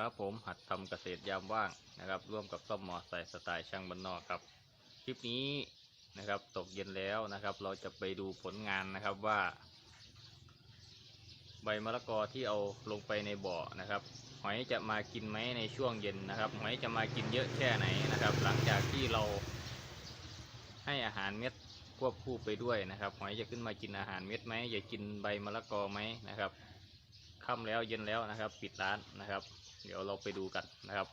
ครับผมหัดทำเกษตรยามว่างนะครับ ร่วมกับต้อมมอใส่สไตล์ช่างบ้านนอกครับ คลิปนี้นะครับตกเย็นแล้วนะครับ เราจะไปดูผลงานนะครับว่า ใบมะละกอที่เอาลงไปในบ่อนะครับ หอยจะมากินไหมในช่วงเย็นนะครับ หอยจะมากินเยอะแค่ไหนนะครับ หลังจากที่เราให้อาหารเม็ดควบคู่ไปด้วยนะครับ หอยจะขึ้นมากินอาหารเม็ดไหมจะกินใบมะละกอไหมนะครับ ค่ำแล้วเย็นแล้วนะครับ ปิดร้านนะครับ เดี๋ยวเราไปดูกันนะครับ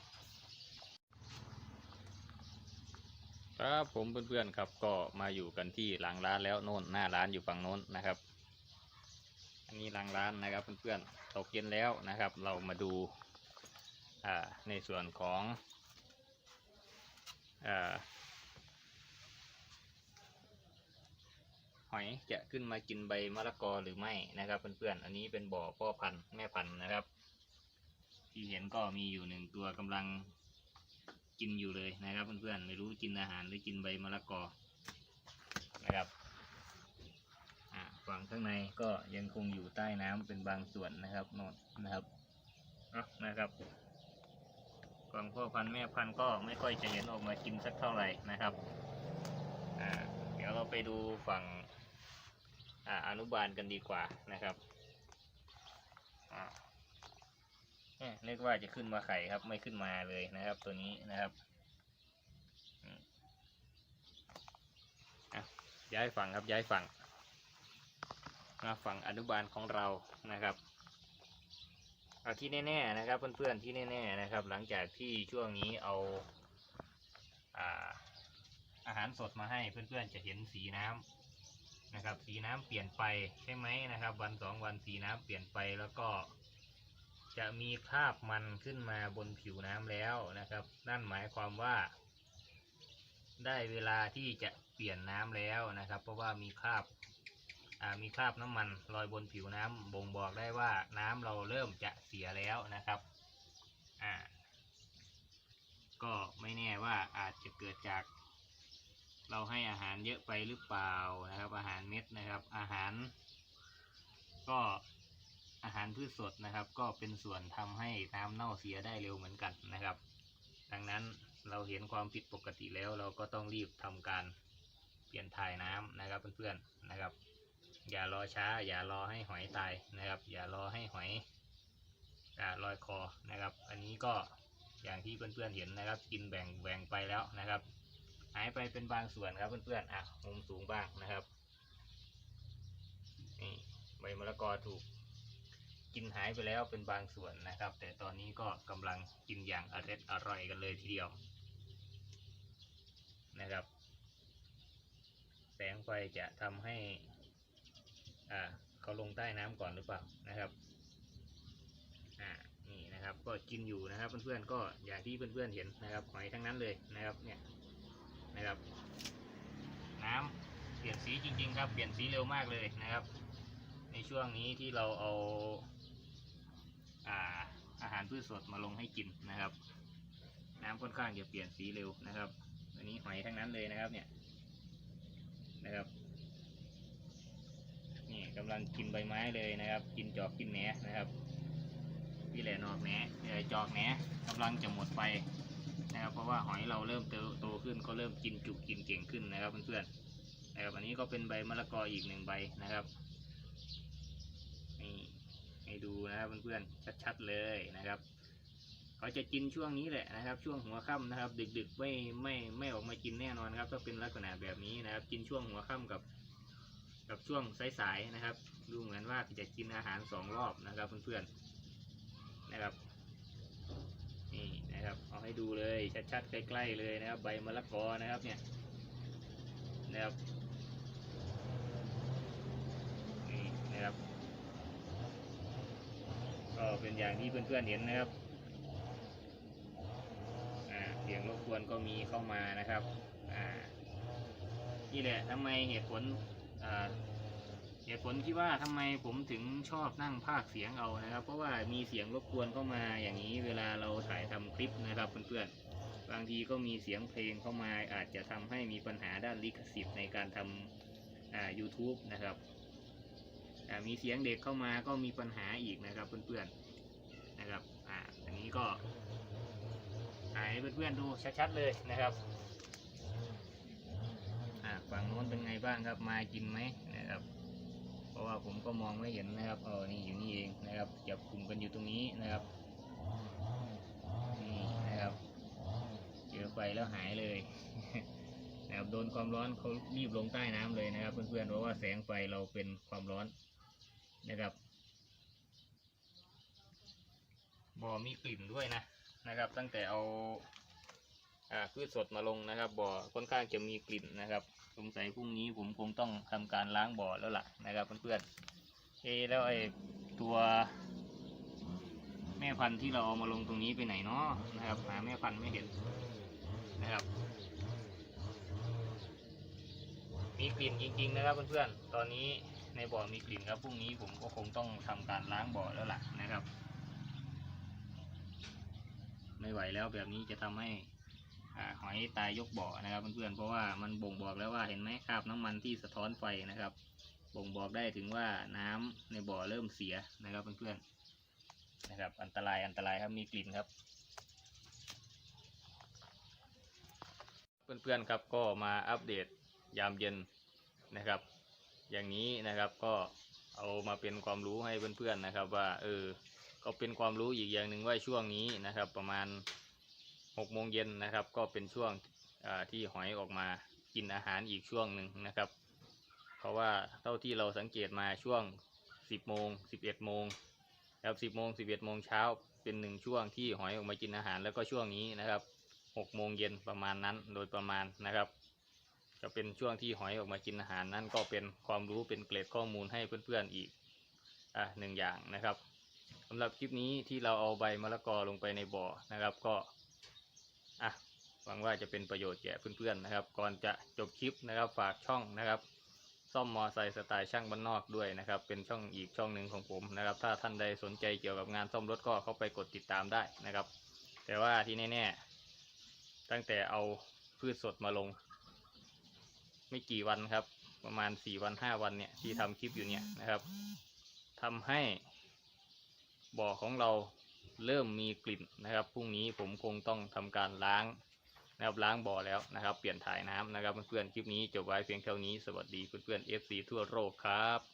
ครับผมเพื่อนๆครับก็มาอยู่กันที่หลังร้านแล้วโน่นหน้าร้านอยู่ฝั่งโน้นนะครับ อันนี้หลังร้านนะครับเพื่อนๆตกเย็นแล้วนะครับ เรามาดูอ่าในส่วนของอ่า หอยจะขึ้นมากินใบมะละกอหรือไม่นะครับ เพื่อนๆ อันนี้เป็นบ่อพ่อพันธุ์แม่พันธุ์นะครับ ที่เห็นก็มีอยู่หนึ่งตัวกำลังกินอยู่เลยนะครับเพื่อนๆไม่รู้กินอาหารหรือกินใบมะละกอนะครับฝั่งข้างในก็ยังคงอยู่ใต้น้ำเป็นบางส่วนนะครับน่นนะครับนะครับฝั่งพ่อพันธุ์แม่พันธุ์ก็ไม่ค่อยจะเห็นออกมากินสักเท่าไหร่นะครับเดี๋ยวเราไปดูฝั่ง ออนุบาลกันดีกว่านะครับเอ๊ะนึกว่าจะขึ้นมาไข่ครับ ไม่ขึ้นมาเลยนะครับ ตัวนี้นะครับย้ายฝั่งครับย้ายฝั่งมาฝั่งอนุบาลของเรานะครับเอาที่แน่ๆนะครับเพื่อนๆที่แน่ๆนะครับ หลังจากที่ช่วงนี้เอาอาอาหารสดมาให้เพื่อนๆจะเห็นสีน้ำ นะครับ สีน้ำเปลี่ยนไปใช่ไหมนะครับ วันสองวันสีน้ำเปลี่ยนไปแล้วก็ จะมีคราบมันขึ้นมาบนผิวน้ำแล้วนะครับ นั่นหมายความว่า ได้เวลาที่จะเปลี่ยนน้ำแล้วนะครับ เพราะว่ามีคราบามีคราบน้ำมันลอยบนผิวน้ำบ่งบอกได้ว่าน้ำเราเริ่มจะเสียแล้วนะครับอ่าก็ไม่แน่ว่าอาจจะเกิดจาก เราให้อาหารเยอะไปหรือเปล่านะครับ อาหารเม็ดนะครับ อาหาร ก็อาหารพืชสดนะครับ ก็เป็นส่วนทำให้น้ำเน่าเสียได้เร็วเหมือนกันนะครับ ดังนั้นเราเห็นความผิดปกติแล้ว เราก็ต้องรีบทำการเปลี่ยนถ่ายน้ำนะครับเพื่อนๆนะครับ อย่ารอช้า อย่ารอให้หอยตายนะครับ อย่ารอให้หอยอาลอยคอนะครับ อันนี้ก็อย่างที่เพื่อนๆเห็นนะครับ กินแบ่งแบ่งไปแล้วนะครับ หายไปเป็นบางส่วนครับเพื่อนๆอะมุมสูงบ้างนะครับนี่ใบมะละกอถูกกินหายไปแล้วเป็นบางส่วนนะครับ แต่ตอนนี้ก็กำลังกินอย่างอร็ดอร่อยกันเลยทีเดียวนะครับ แสงไฟจะทำให้อ่าเขาลงใต้น้ำก่อนหรือเปล่านะครับอ่านี่นะครับก็กินอยู่นะครับเพื่อนๆก็อย่างที่เพื่อนๆเห็นนะครับหอยทั้งนั้นเลยนะครับเนี่ย นะครับ น้ำเปลี่ยนสีจริง ๆ ครับ เปลี่ยนสีเร็วมากเลยนะครับ ในช่วงนี้ที่เราเอาอาอาหารพืชสดมาลงให้กินนะครับ น้ำค่อนข้างจะเปลี่ยนสีเร็วนะครับ อันนี้หอยทั้งนั้นเลยนะครับเนี่ยนะครับนี่กำลังกินใบไม้เลยนะครับ กินจอกกินแหนนะครับพี่แหลนอกแหนจอกแหนกำลังจะหมดไป นะครับเพราะว่าหอยเราเริ่มโตโตขึ้นก็เริ่มกินจุกกินเก่งขึ้นนะครับเพื่อนๆนะครับอันนี้ก็เป็นใบมะละกออีกหนึ่งใบนะครับนี่ให้ดูนะครับเพื่อนๆชัดๆเลยนะครับเขาจะกินช่วงนี้แหละนะครับ ช่วงหัวค่ำนะครับ ดึกๆไม่ไม่ไม่ออกมากินแน่นอนครับถ้าเป็นลักษณะแบบนี้นะครับ กินช่วงหัวค่ำกับ กับช่วงสายๆนะครับ ดูเหมือนว่าจะกินอาหารสองรอบนะครับเพื่อนๆนะครับ นะครับ เอาให้ดูเลยชัดๆใกล้ๆเลยนะครับ ใบมะละกอนะครับเนี่ยนะครับนี่นะครับ ก็เป็นอย่างที่เพื่อนๆเห็นนะครับอ่าเสียงรบกวนก็มีเข้ามานะครับ อ่า นี่แหละทำไมเหตุผลอ่า เหตุผลที่ว่าทำไมผมถึงชอบนั่งพากย์เสียงเอานะครับ เพราะว่ามีเสียงรบกวนเข้ามาอย่างนี้เวลาเราถ่ายทำคลิปนะครับเพื่อนๆบางทีก็มีเสียงเพลงเข้ามาอาจจะทำให้มีปัญหาด้านลิขสิทธิ์ในการทำอ่า YouTube นะครับอ่มีเสียงเด็กเข้ามาก็มีปัญหาอีกนะครับเพื่อนๆนะครับอ่าอันนี้ก็ถ่ายให้เพื่อนๆดูชัดๆเลยนะครับอ่าฝั่งโน้นเป็นไงบ้างครับมากินไหมนะครับ เพราะว่าผมก็มองไม่เห็นนะครับเออนี่อยู่นี่เองนะครับจับกลุ่มกันอยู่ตรงนี้นะครับนี่นะครับเจอไฟแล้วหายเลยนะครับโดนความร้อนเขารีบลงใต้น้ำเลยนะครับ เพื่อนๆเพราะว่าแสงไฟเราเป็นความร้อนนะครับบ่อมีกลิ่นด้วยนะนะครับ ตั้งแต่เอาอ่าพืชสดมาลงนะครับบ่อค่อนข้างจะมีกลิ่นนะครับ สงสัยพรุ่งนี้ผมคงต้องทำการล้างบ่อแล้วล่ะนะครับเพื่อนๆเอะแล้วไอ้ตัวแม่พันธุ์ที่เราเอามาลงตรงนี้ไปไหนเนาะนะครับ หาแม่พันธุ์ไม่เห็นนะครับ มีกลิ่นจริง ๆ นะครับเพื่อนๆตอนนี้ในบ่อมีกลิ่นครับพรุ่งนี้ผมก็คงต้องทำการล้างบ่อแล้วล่ะนะครับ ไม่ไหวแล้วแบบนี้จะทำให้ หอยตายยกบ่อนะครับเพื่อนๆเพราะว่ามันบ่งบอกแล้วว่าเห็นไหมคราบน้ำมันที่สะท้อนไฟนะครับ บ่งบอกได้ถึงว่าน้ำในบ่อเริ่มเสียนะครับเพื่อนๆนะครับ อันตรายอันตรายครับมีกลิ่นครับ เพื่อนๆครับก็มาอัปเดตยามเย็นนะครับ อย่างนี้นะครับก็เอามาเป็นความรู้ให้เพื่อนๆนะครับ ว่าเออก็เป็นความรู้อีกอย่างหนึ่งว่าช่วงนี้นะครับ ประมาณ หกโมงเย็นนะครับ ก็เป็นช่วงที่หอยออกมากินอาหารอีกช่วงหนึ่งนะครับ เพราะว่าเท่าที่เราสังเกตมาช่วงสิบโมงสิบเอ็ดโมงครับสิบโมงสิบเอ็ดโมงเช้าเป็นหนึ่งช่วงที่หอยออกมากินอาหารแล้วก็ช่วงนี้นะครับหกโมงเย็นประมาณนั้นโดยประมาณนะครับ จะเป็นช่วงที่หอยออกมากินอาหารนั่นก็เป็นความรู้เป็นเกร็ดข้อมูลให้เพื่อนๆอีกอะหนึ่งอย่างนะครับสำหรับคลิปนี้ที่เราเอาใบมะละกอลงไปในบ่อนะครับ ก็ อะหวังว่าจะเป็นประโยชน์แก่เพื่อนๆนะครับ ก่อนจะจบคลิปนะครับฝากช่องนะครับ ซ่อมมอไซค์สไตล์ช่างบ้านนอกด้วยนะครับ เป็นช่องอีกช่องหนึ่งของผมนะครับ ถ้าท่านใดสนใจเกี่ยวกับงานซ่อมรถก็เข้าไปกดติดตามได้นะครับ แต่ว่าที่แน่ๆตั้งแต่เอาพืชสดมาลง ไม่กี่วันครับ ประมาณสี่วันห้าวันเนี่ยที่ทำคลิปอยู่เนี่ยนะครับทำให้บ่อของเรา เริ่มมีกลิ่นนะครับพรุ่งนี้ผมคงต้องทำการล้างนะครับล้างบ่อแล้วนะครับ เปลี่ยนถ่ายน้ำนะครับเพื่อนๆคลิปนี้จบไว้เพียงเท่านี้สวัสดีเพื่อนๆ FC ทั่วโลกครับ